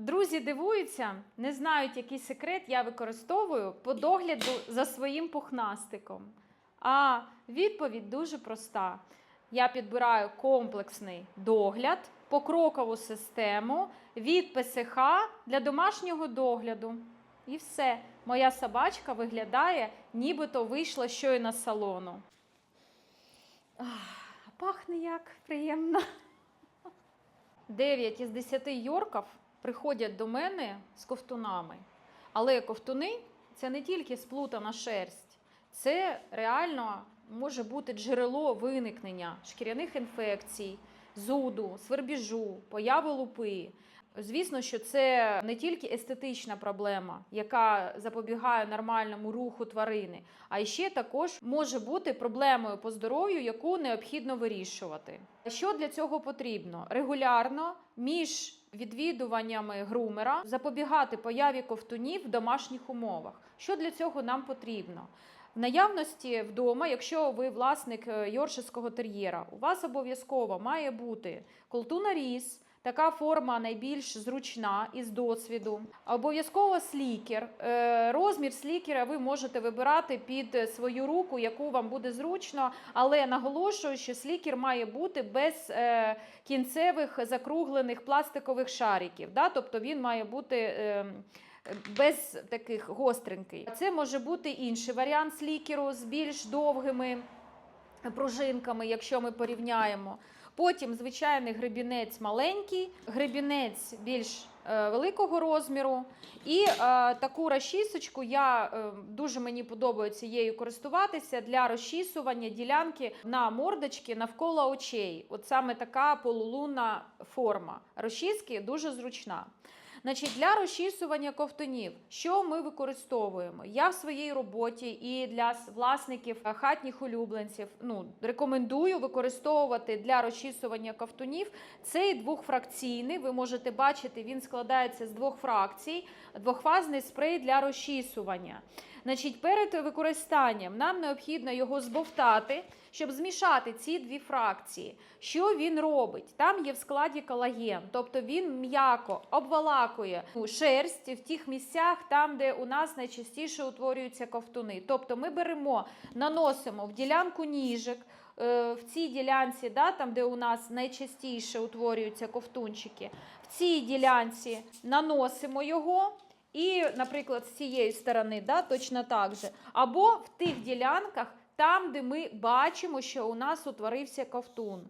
Друзі дивуються, не знають, який секрет я використовую по догляду за своїм пухнастиком. А відповідь дуже проста. Я підбираю комплексний догляд, покрокову систему від ПСХ для домашнього догляду. І все. Моя собачка виглядає, нібито вийшла щойно з салону. Ах, пахне як приємно. 9 із 10 йорків приходять до мене з ковтунами. Але ковтуни це не тільки сплутана шерсть, це реально може бути джерело виникнення шкіряних інфекцій, зуду, свербіжу, появи лупи. Звісно, що це не тільки естетична проблема, яка запобігає нормальному руху тварини, а ще також може бути проблемою по здоров'ю, яку необхідно вирішувати. Що для цього потрібно? Регулярно між відвідуваннями грумера запобігати появі ковтунів в домашніх умовах. Що для цього нам потрібно? В наявності вдома, якщо ви власник йоршеського йоршиського тер'єра, у вас обов'язково має бути колтунаріз, Така форма найбільш зручна із досвіду. Обов'язково слікер. Е, Розмір слікера ви можете вибирати під свою руку, яку вам буде зручно, але наголошую, що слікер має бути без е, кінцевих закруглених пластикових шариків. Тобто він має бути. е, Без таких гостренький. Це може бути інший варіант слікеру з більш довгими пружинками, якщо ми порівняємо. Потім звичайний гребінець маленький, гребінець більш е, великого розміру. І е, таку розчісочку я е, дуже мені подобається її користуватися для розчісування ділянки на мордочки навколо очей. От саме така полулунна форма. Розчіски дуже зручна. Значить, для розчісування ковтунів, що ми використовуємо? Я в своїй роботі і для власників е, хатніх улюбленців ну, рекомендую використовувати для розчісування ковтунів цей двохфракційний. Ви можете бачити, він складається з двох фракцій, двохфазний спрей для розчісування. Значить, перед використанням нам необхідно його збовтати, щоб змішати ці дві фракції. Що він робить? Там є в складі колаген, тобто він м'яко обвалакує шерсть в тих місцях, там, де у нас найчастіше утворюються ковтуни. Тобто ми беремо, наносимо в ділянку ніжок. Е, В цій ділянці, да, там, де у нас найчастіше утворюються ковтунчики, в цій ділянці наносимо його, і, наприклад, з цієї сторони, да, точно так же. Або в тих ділянках, там, де ми бачимо, що у нас утворився ковтун.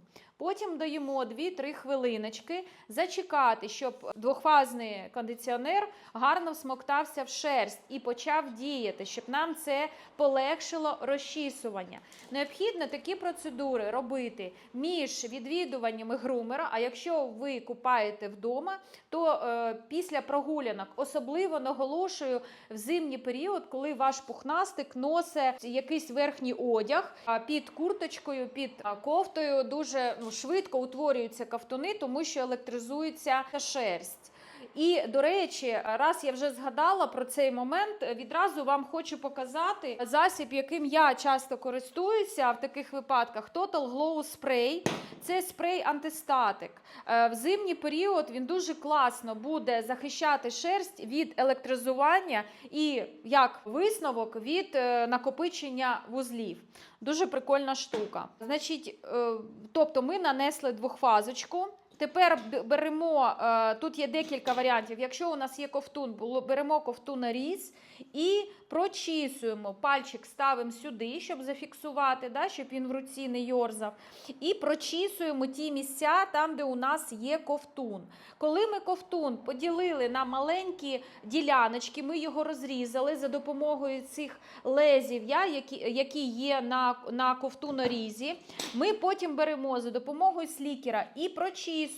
Потім даємо 2-3 хвилиночки зачекати, щоб двохфазний кондиціонер гарно всмоктався в шерсть і почав діяти, щоб нам це полегшило розчісування. Необхідно такі процедури робити між відвідуваннями грумера. А якщо ви купаєте вдома, то е, після прогулянок особливо наголошую в зимній період, коли ваш пухнастик носить якийсь верхній одяг під курточкою, під кофтою дуже ну, швидко утворюються кафтуни, тому що електризується шерсть. І до речі, раз я вже згадала про цей момент, відразу вам хочу показати засіб, яким я часто користуюся в таких випадках. Total Glow Spray. Це спрей антистатик. Е, В зимній період він дуже класно буде захищати шерсть від електризування і як висновок від е, накопичення вузлів. Дуже прикольна штука. Значить, е, тобто ми нанесли двохфазочку. Тепер беремо, е, тут є декілька варіантів. Якщо у нас є ковтун, беремо ковтун наріз і прочісуємо. Пальчик ставимо сюди, щоб зафіксувати, да, щоб він в руці не йорзав. І прочісуємо ті місця там, де у нас є ковтун. Коли ми ковтун поділили на маленькі діляночки, ми його розрізали за допомогою цих лезів, я, які, які є на, на ковтунорізі. Ми потім беремо за допомогою слікера і прочісуємо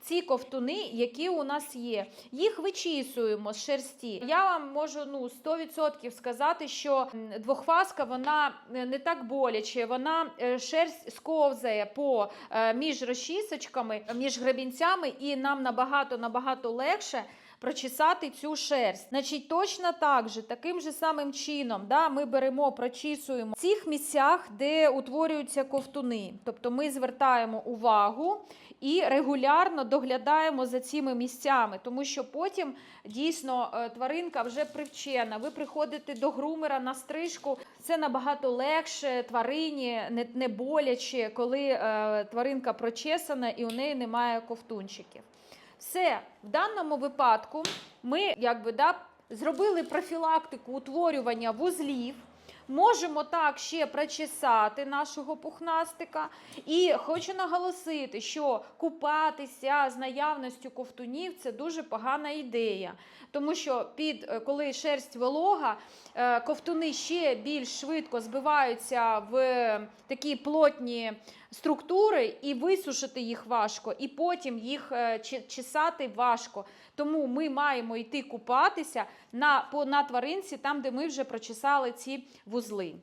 ці ковтуни, які у нас є. Їх вичісуємо з шерсті. Я вам можу ну, 100% сказати, що м, двохфаска вона е, не так боляче, вона е, шерсть сковзає по е, між розчісочками, між гребінцями, і нам набагато набагато легше прочесати цю шерсть. Значить, точно так же, таким же самим чином, да, ми беремо, прочісуємо в цих місцях, де утворюються ковтуни. Тобто ми звертаємо увагу і регулярно доглядаємо за цими місцями, тому що потім дійсно е, тваринка вже привчена. Ви приходите до грумера на стрижку. Це набагато легше тварині, не, не боляче, коли е, тваринка прочесана і у неї немає ковтунчиків. Все, в даному випадку ми якби да, зробили профілактику утворювання вузлів. Можемо так ще прочесати нашого пухнастика. І хочу наголосити, що купатися з наявністю ковтунів це дуже погана ідея. Тому що під, е, коли шерсть волога, е, ковтуни ще більш швидко збиваються в такі плотні структури, і висушити їх важко, і потім їх е, чесати важко. Тому ми маємо йти купатися на, по, на тваринці, там, де ми вже прочесали ці вузли.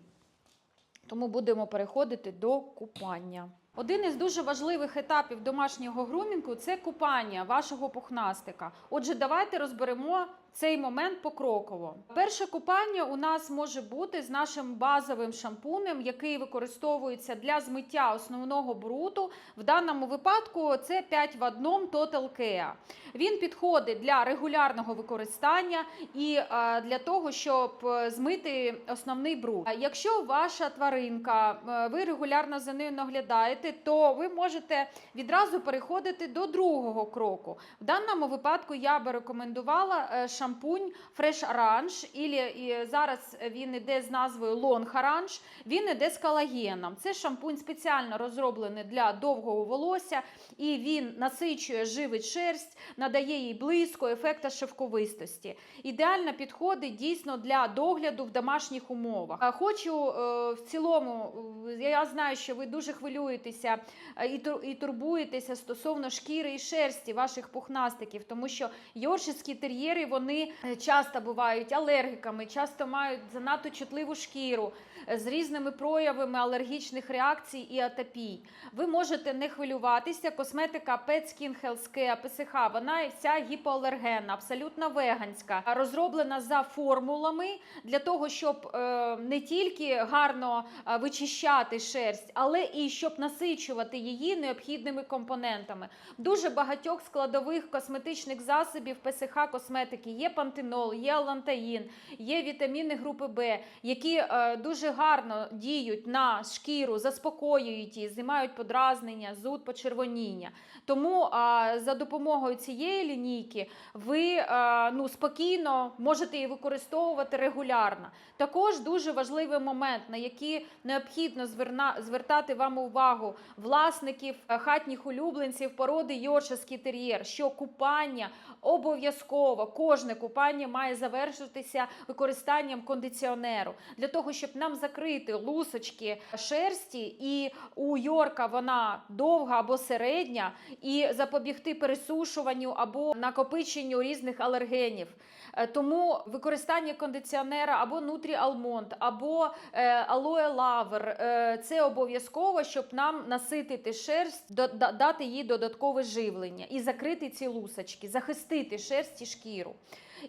Тому будемо переходити до купання. Один із дуже важливих етапів домашнього грумінгу це купання вашого пухнастика. Отже, давайте розберемо цей момент покроково. Перше купання у нас може бути з нашим базовим шампунем, який використовується для змиття основного бруду. В даному випадку це 5 в 1 Total Care. Він підходить для регулярного використання і е, для того, щоб е, змити основний бруд. Якщо ваша тваринка, е, ви регулярно за нею наглядаєте, то ви можете відразу переходити до другого кроку. В даному випадку я би рекомендувала шампунь Fresh Orange, і, зараз він іде з назвою Long Orange, він іде з колагеном. Це шампунь спеціально розроблений для довгого волосся, і він насичує живить шерсть, надає їй блиску, ефекта шовковистості. Ідеально підходить дійсно для догляду в домашніх умовах. Хочу е, в цілому, е, я знаю, що ви дуже хвилюєтеся е, і турбуєтеся стосовно шкіри і шерсті ваших пухнастиків, тому що йоршиські тер'єри вони е, часто бувають алергіками, часто мають занадто чутливу шкіру з різними проявами алергічних реакцій і атопій. Ви можете не хвилюватися. Косметика Pet Skin Health Care ПСХ, вона вся гіпоалергенна, абсолютно веганська, розроблена за формулами для того, щоб е, не тільки гарно е, вичищати шерсть, але і щоб насичувати її необхідними компонентами. Дуже багатьох складових косметичних засобів ПСХ косметики є пантенол, є алантаїн, є вітаміни групи Б, які е, гарно діють на шкіру, заспокоюють її, знімають подразнення, зуд, почервоніння. Тому а, за допомогою цієї лінійки ви а, ну, спокійно можете її використовувати регулярно. Також дуже важливий момент, на який необхідно зверна, звертати вам увагу власників е, хатніх улюбленців породи Йоршеський тер'єр, що купання обов'язково, кожне купання має завершитися використанням кондиціонеру для того, щоб нам закрити лусочки шерсті, і у Йорка вона довга або середня, і запобігти пересушуванню або накопиченню різних алергенів. Е, Тому використання кондиціонера або Нутрі Алмонд, або е, Алоe Лавер е, це обов'язково, щоб нам наситити шерсть, дати їй додаткове живлення і закрити ці лусочки, захистити шерсть і шкіру.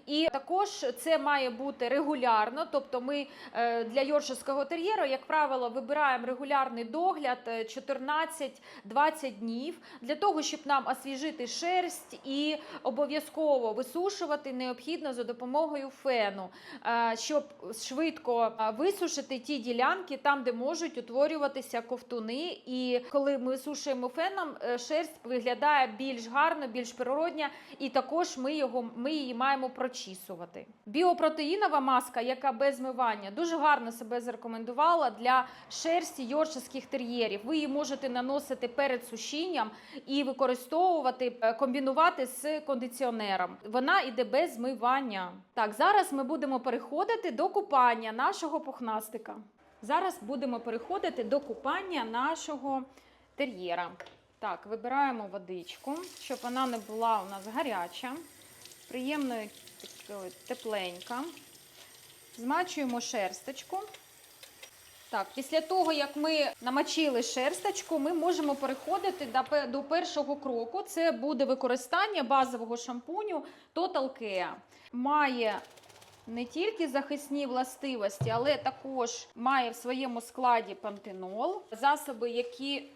І також це має бути регулярно, тобто ми е, для йоршевського тер'єра, як правило, вибираємо регулярний догляд е, 14-20 днів для того, щоб нам освіжити шерсть і обов'язково висушувати необхідно за допомогою фену, е, щоб швидко е, висушити ті ділянки там, де можуть утворюватися ковтуни. І коли ми висушуємо феном, е, шерсть виглядає більш гарно, більш природня, і також ми його ми її маємо прочісувати. Біопротеїнова маска, яка без змивання, дуже гарно себе зарекомендувала для шерсті йоршеських тер'єрів. Ви її можете наносити перед сушінням і використовувати, е, комбінувати з кондиціонером. Вона йде без змивання. Так, зараз ми будемо переходити до купання нашого пухнастика. Зараз будемо переходити до купання нашого тер'єра. Так, вибираємо водичку, щоб вона не була у нас гаряча, приємною такою тепленька. Змачуємо шерсточку. Так, після того, як ми намочили шерсточку, ми можемо переходити до, першого кроку. Це буде використання базового шампуню Total Care. Має не тільки захисні властивості, але також має в своєму складі пантенол, засоби, які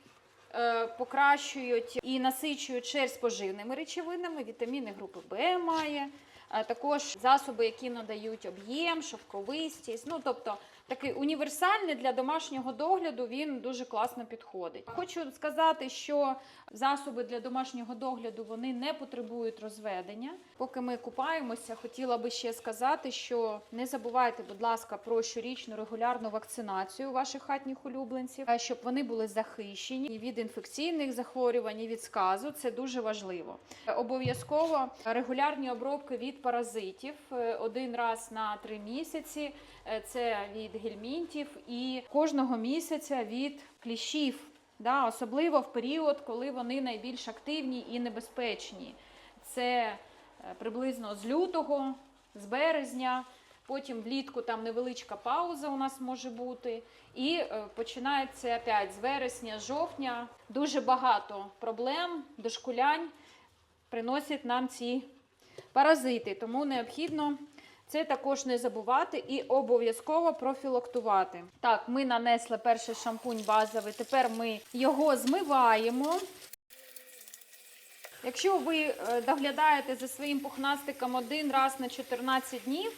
е, покращують і насичують шерсть поживними речовинами, вітаміни групи Б має. А Також засоби, які надають об'єм, шовковистість. Ну тобто такий універсальний для домашнього догляду. Він дуже класно підходить. Хочу сказати, що засоби для домашнього догляду вони не потребують розведення. Поки ми купаємося, хотіла би ще сказати, що не забувайте, будь ласка, про щорічну регулярну вакцинацію ваших хатніх улюбленців, е, щоб вони були захищені від інфекційних захворювань, і від сказу. Це дуже важливо. Обов'язково регулярні обробки від паразитів е, один раз на три місяці. Е, Це від гельмінтів і кожного місяця від кліщів. Да, особливо в період, коли вони найбільш активні і небезпечні. Це е, приблизно з лютого, з березня, потім влітку там невеличка пауза у нас може бути. І е, починається опять з вересня, з жовтня. Дуже багато проблем, дошкулянь приносять нам ці паразити. Тому необхідно це також не забувати і обов'язково профілактувати. Так, ми нанесли перший шампунь базовий. Тепер ми його змиваємо. Якщо ви е, доглядаєте за своїм пухнастиком один раз на 14 днів,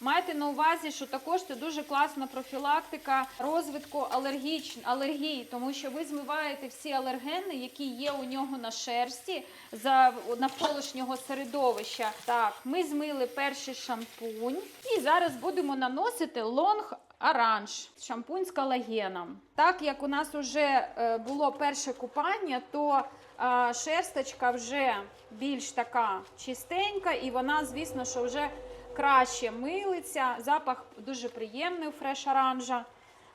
майте на увазі, що також це дуже класна профілактика розвитку алергіч... алергій, тому що ви змиваєте всі алергени, які є у нього на шерсті за навколишнього середовища. Так, ми змили перший шампунь і зараз будемо наносити лонг Оранж, шампунь з колагеном. Так як у нас вже е, було перше купання, то е, шерсточка вже більш така чистенька, і вона, звісно, що вже краще милиться. Запах дуже приємний у фреш оранжа.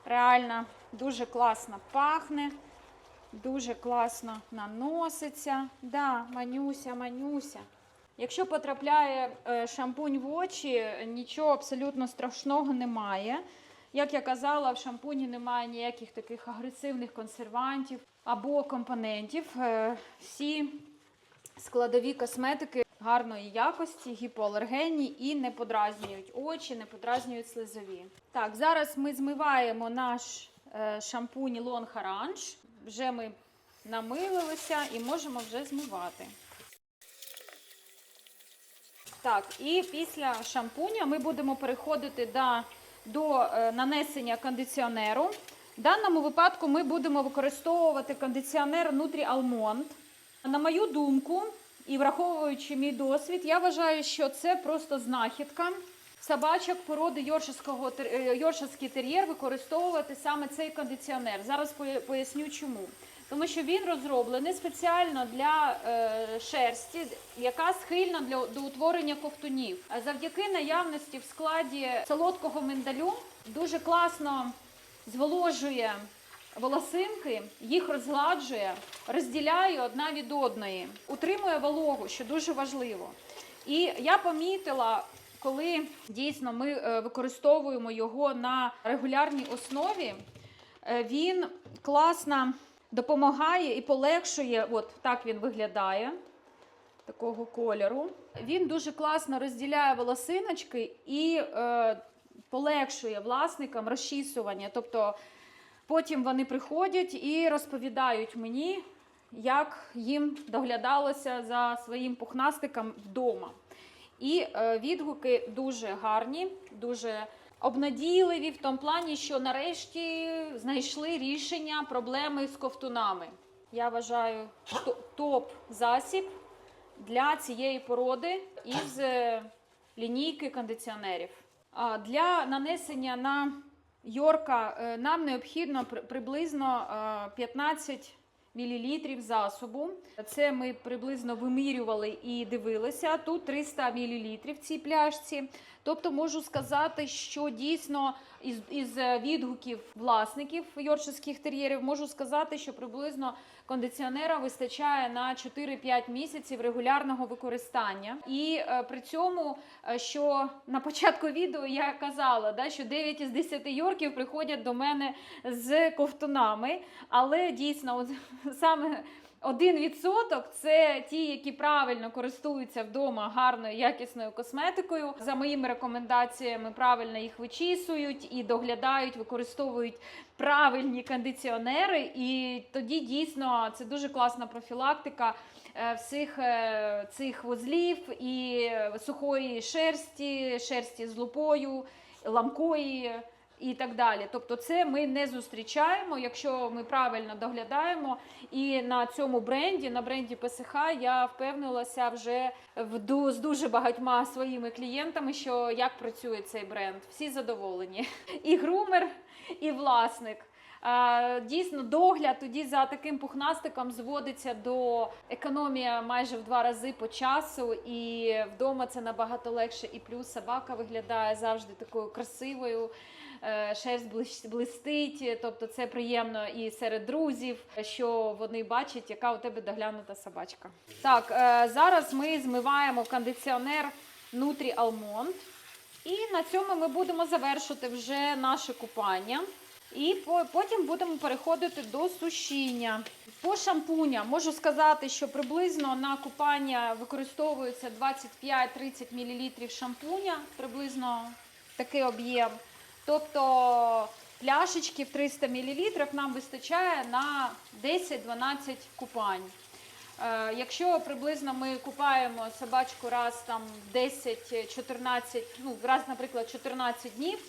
Реально дуже класно пахне, дуже класно наноситься. Да, манюся, манюся. Якщо потрапляє е, шампунь в очі, нічого абсолютно страшного немає. Як я казала, в шампуні немає ніяких таких агресивних консервантів або компонентів. Е, Всі складові косметики гарної якості, гіпоалергенні і не подразнюють очі, не подразнюють слизові. Так, зараз ми змиваємо наш е, шампунь Long Orange. Вже ми намилилися і можемо вже змивати. Так, і після шампуня ми будемо переходити до, до е, нанесення кондиціонеру. В даному випадку ми будемо використовувати кондиціонер Nutri Almond. На мою думку, і враховуючи мій досвід, я вважаю, що це просто знахідка. Собачок породи е, тер'єр використовувати саме цей кондиціонер. Зараз поясню чому. Тому що він розроблений спеціально для е, шерсті, яка схильна для, до утворення ковтунів. А завдяки наявності в складі солодкого миндалю дуже класно зволожує волосинки, їх розгладжує, розділяє одна від одної, утримує вологу, що дуже важливо. І я помітила, коли дійсно ми е, використовуємо його на регулярній основі, е, він класно допомагає і полегшує. От так він виглядає. Такого кольору. Він дуже класно розділяє волосиночки і е, полегшує власникам розчісування. Тобто потім вони приходять і розповідають мені, як їм доглядалося за своїм пухнастиком вдома. І е, відгуки дуже гарні, дуже обнадійливі в тому плані, що нарешті знайшли рішення проблеми з ковтунами. Я вважаю то- топ-засіб для цієї породи із е, лінійки кондиціонерів. А, Для нанесення на Йорка е, нам необхідно приблизно е, 15 мл засобу. Це ми приблизно вимірювали і дивилися. Тут 300 мл в цій пляшці. Тобто можу сказати, що дійсно із, із відгуків власників йоркширських тер'єрів можу сказати, що приблизно кондиціонера вистачає на 4-5 місяців регулярного використання. І е, при цьому, е, що на початку відео я казала, да, що 9 із 10 йорків приходять до мене з ковтунами, але дійсно, от, саме Один відсоток це ті, які правильно користуються вдома гарною якісною косметикою. За моїми рекомендаціями, правильно їх вичісують і доглядають, використовують правильні кондиціонери. І тоді дійсно це дуже класна профілактика е, всіх е, цих вузлів і сухої шерсті, шерсті з лупою, ламкої і так далі. Тобто, це ми не зустрічаємо, якщо ми правильно доглядаємо. І на цьому бренді, на бренді ПСХ, я впевнилася вже в з дуже багатьма своїми клієнтами, що як працює цей бренд. Всі задоволені. І грумер, і власник. Дійсно, догляд тоді за таким пухнастиком зводиться до економія майже в два рази по часу, і вдома це набагато легше. І плюс собака виглядає завжди такою красивою. Е, Шерсть блистить, тобто це приємно і серед друзів, що вони бачать, яка у тебе доглянута собачка. Так, е, зараз ми змиваємо кондиціонер Nutri Almond. І на цьому ми будемо завершити вже наше купання. І по- потім будемо переходити до сушіння. По шампуням можу сказати, що приблизно на купання використовується 25-30 мл шампуня, приблизно такий об'єм. Тобто пляшечки в 300 мл нам вистачає на 10-12 купань. Е, Якщо приблизно ми купаємо собачку раз там в 10-14, ну раз, наприклад, 14 днів,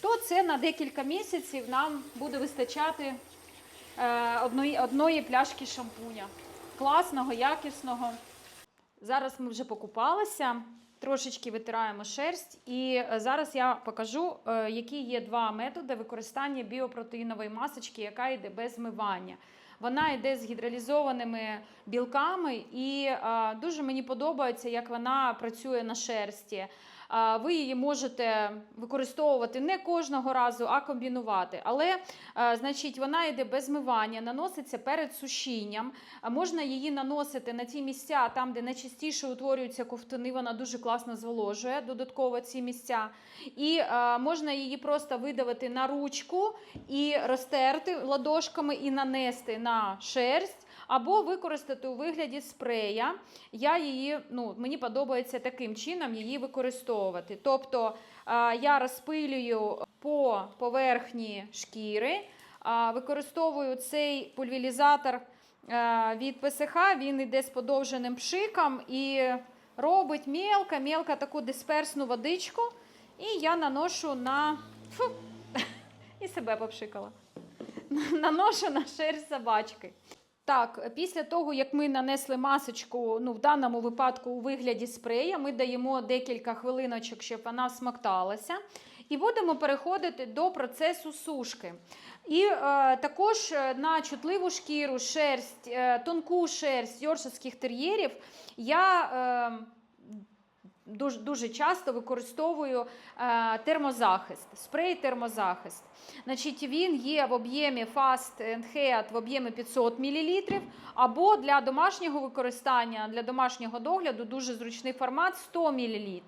то це на декілька місяців нам буде вистачати е, одної, одної пляшки шампуня. Класного, якісного. Зараз ми вже покупалися, трошечки витираємо шерсть, і е, зараз я покажу, е, які є два методи використання біопротеїнової масочки, яка йде без змивання. Вона йде з гідролізованими білками, і е, дуже мені подобається, як вона працює на шерсті. А, Ви її можете використовувати не кожного разу, а комбінувати. Але е, значить, вона йде без змивання, наноситься перед сушінням. Можна її наносити на ті місця, там, де найчастіше утворюються ковтуни, вона дуже класно зволожує додатково ці місця. І е, можна її просто видавити на ручку і розтерти ладошками і нанести на шерсть. Або використати у вигляді спрея. Я її, ну, мені подобається таким чином її використовувати. Тобто е, я розпилюю по поверхні шкіри, використовую цей пульверізатор е, від ПСХ, він йде з подовженим пшиком і робить мелко-мелко таку дисперсну водичку. І я наношу на. Фу, і себе попшикала. Наношу на шерсть собачки. Так, після того, як ми нанесли масочку, ну в даному випадку у вигляді спрея, ми даємо декілька хвилиночок, щоб вона смокталася. І будемо переходити до процесу сушки. І е, також е, на чутливу шкіру, шерсть, е, тонку шерсть йоршівських тер'єрів я е, дуже, дуже часто використовую е, термозахист, спрей термозахист. Значить, він є в об'ємі Fast and Head в об'ємі 500 мл, або для домашнього використання, для домашнього догляду дуже зручний формат 100 мл.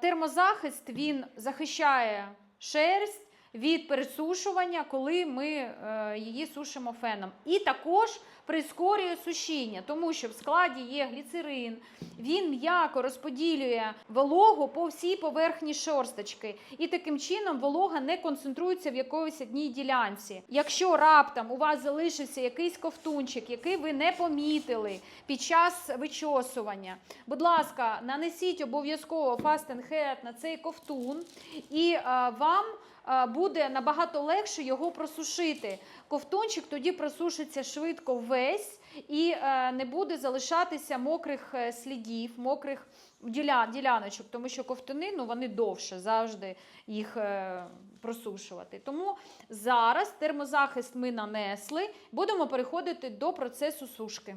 Термозахист він захищає шерсть від пересушування, коли ми е, її сушимо феном. І також прискорює сушіння, тому що в складі є гліцерин, він м'яко розподілює вологу по всій поверхні шорсточки, і таким чином волога не концентрується в якоїсь одній ділянці. Якщо раптом у вас залишився якийсь ковтунчик, який ви не помітили під час вичосування, будь ласка, нанесіть обов'язково Head на цей ковтун, і е, вам буде набагато легше його просушити. Ковтунчик тоді просушиться швидко весь і е, не буде залишатися мокрих е, слідів, мокрих діля, діляночок, тому що ковтуни ну, вони довше завжди їх е, просушувати. Тому зараз термозахист ми нанесли, будемо переходити до процесу сушки.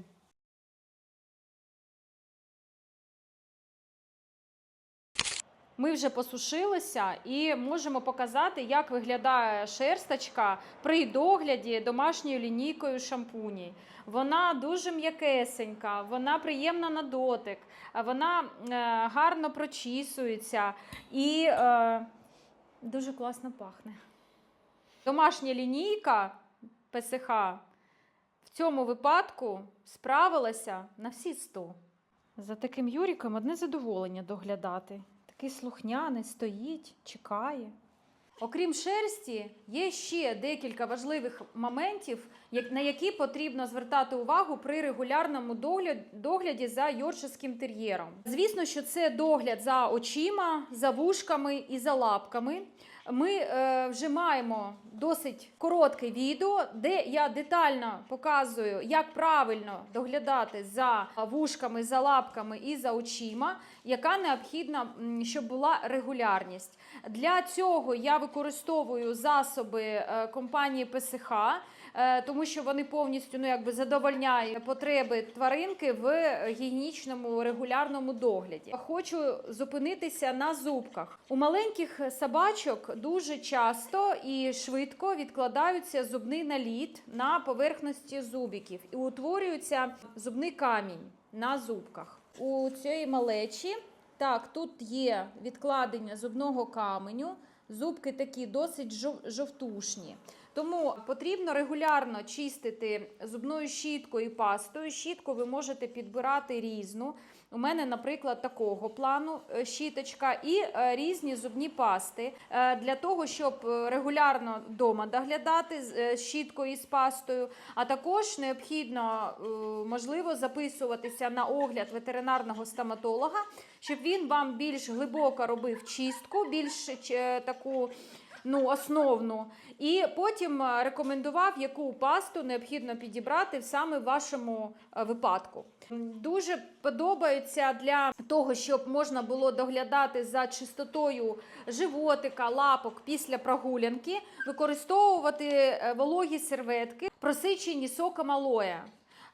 Ми вже посушилися і можемо показати, як виглядає шерсточка при догляді домашньою лінійкою шампуній. Вона дуже м'якесенька, вона приємна на дотик, вона е, гарно прочісується і е, дуже класно пахне. Домашня лінійка ПСХ в цьому випадку справилася на всі 100. За таким Юріком одне задоволення доглядати. Такий слухняний, стоїть, чекає. Окрім шерсті, є ще декілька важливих моментів, на які потрібно звертати увагу при регулярному догляді за йоркширським тер'єром. Звісно, що це догляд за очима, за вушками і за лапками. Ми е, вже маємо досить коротке відео, де я детально показую, як правильно доглядати за вушками, за лапками і за очима, яка необхідна, щоб була регулярність. Для цього я використовую засоби е, компанії ПСХ, тому що вони повністю ну, якби задовольняють потреби тваринки в гігієнічному регулярному догляді. Хочу зупинитися на зубках. У маленьких собачок дуже часто і швидко відкладаються зубний наліт на поверхності зубиків і утворюється зубний камінь на зубках. У цієї малечі так, тут є відкладення зубного каменю. Зубки такі досить жов- жовтушні. Тому потрібно регулярно чистити зубною щіткою і пастою. Щітку ви можете підбирати різну. У мене, наприклад, такого плану е, щіточка і е, різні зубні пасти е, для того, щоб регулярно вдома доглядати з щіткою і з пастою. А також необхідно можливо записуватися на огляд ветеринарного стоматолога, щоб він вам більш глибоко робив чистку, більш таку ну, основну, і потім е, рекомендував, яку пасту необхідно підібрати саме в вашому е, випадку. Дуже подобаються для того, щоб можна було доглядати за чистотою животика, лапок після прогулянки, використовувати е, вологі серветки, просичені соком алоя.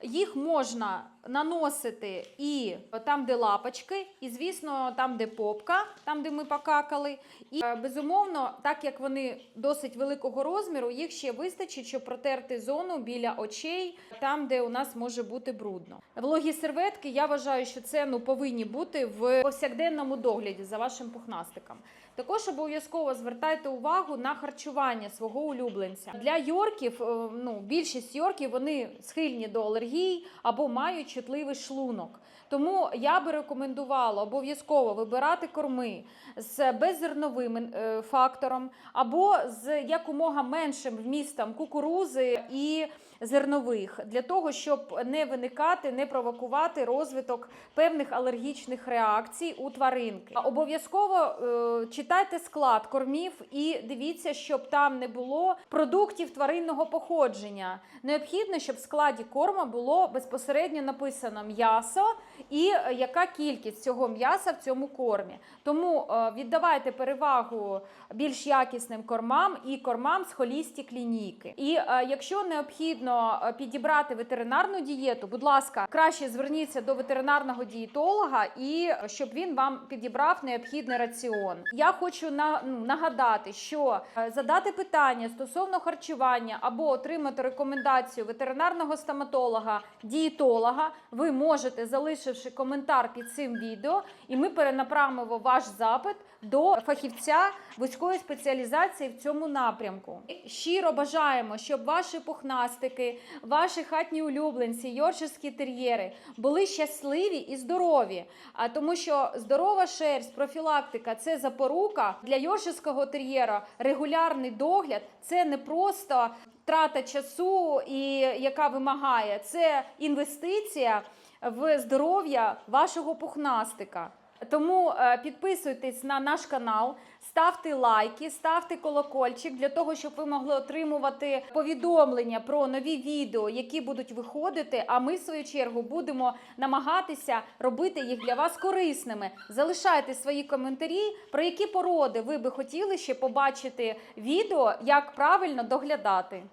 Їх можна наносити і там, де лапочки, і, звісно, там, де попка, там, де ми покакали. І е, безумовно, так як вони досить великого розміру, їх ще вистачить, щоб протерти зону біля очей, там, де у нас може бути брудно. Вологі серветки, я вважаю, що це ну повинні бути в повсякденному догляді за вашим пухнастиком. Також обов'язково звертайте увагу на харчування свого улюбленця. Для йорків, е, ну більшість йорків вони схильні до алергій або мають чутливий шлунок. Тому я би рекомендувала обов'язково вибирати корми з беззерновим е, фактором або з якомога меншим вмістом кукурузи і зернових для того, щоб не виникати, не провокувати розвиток певних алергічних реакцій у тваринки. Обов'язково е, читайте склад кормів і дивіться, щоб там не було продуктів тваринного походження. Необхідно, щоб в складі корма було безпосередньо написано м'ясо і е, яка кількість цього м'яса в цьому кормі. Тому е, віддавайте перевагу більш якісним кормам і кормам з холісті лінійки. І е, якщо необхідно підібрати ветеринарну дієту, будь ласка, краще зверніться до ветеринарного дієтолога і щоб він вам підібрав необхідний раціон. Я хочу ну, нагадати, що задати питання стосовно харчування або отримати рекомендацію ветеринарного стоматолога, дієтолога, ви можете, залишивши коментар під цим відео, і ми перенаправимо ваш запит до фахівця вузької спеціалізації в цьому напрямку. Щиро бажаємо, щоб ваші пухнастики, ваші хатні улюбленці, йорширські тер'єри були щасливі і здорові. А тому, що здорова шерсть, профілактика це запорука для йорширського тер'єра. Регулярний догляд це не просто трата часу, і яка вимагає, це інвестиція в здоров'я вашого пухнастика. Тому е, підписуйтесь на наш канал, ставте лайки, ставте колокольчик для того, щоб ви могли отримувати повідомлення про нові відео, які будуть виходити. А ми, в свою чергу, будемо намагатися робити їх для вас корисними. Залишайте свої коментарі, про які породи ви би хотіли ще побачити відео, як правильно доглядати.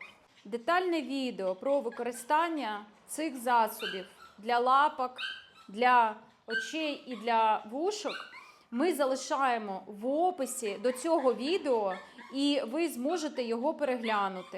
Детальне відео про використання цих засобів для лапок, для очей і для вушок ми залишаємо в описі до цього відео, і ви зможете його переглянути.